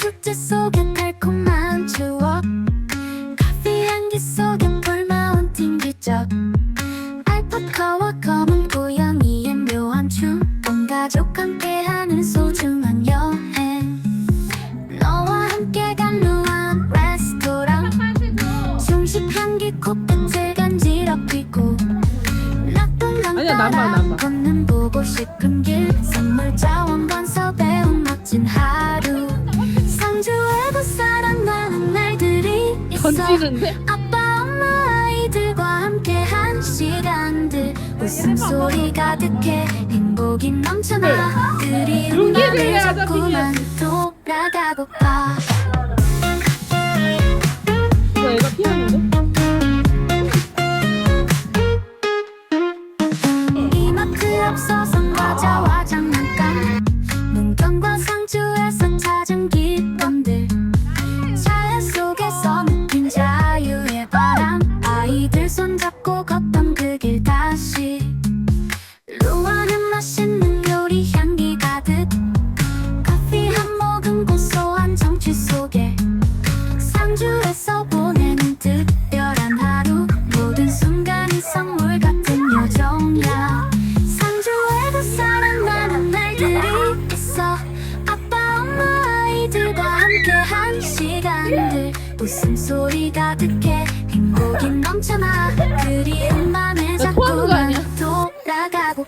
숙제 속에 달콤한 추억. 커피 향기 속에 볼마운 팅기적. 알파카와 검은 고양이의 묘한 춤온 가족 함께 하는 소중한 여행. 너와 함께 간 루안 레스토랑. 중식 향기 콧끝을 간지럽히고. 낙동강 아니야, 남아, 남아. 걷는 보고 싶은 길. 선물 자 던지는데? 아빠 엄마 아이들과 함께한 시간들. 웃음소리 가득해. 행복이 넘쳐나. 그리운 용기를 맘을 내야죠, 자꾸만 돌아가고파 함께한 시간들 웃음소리 가득해 행복이 넘쳐나 그리운 맘에 자꾸만? 돌아가고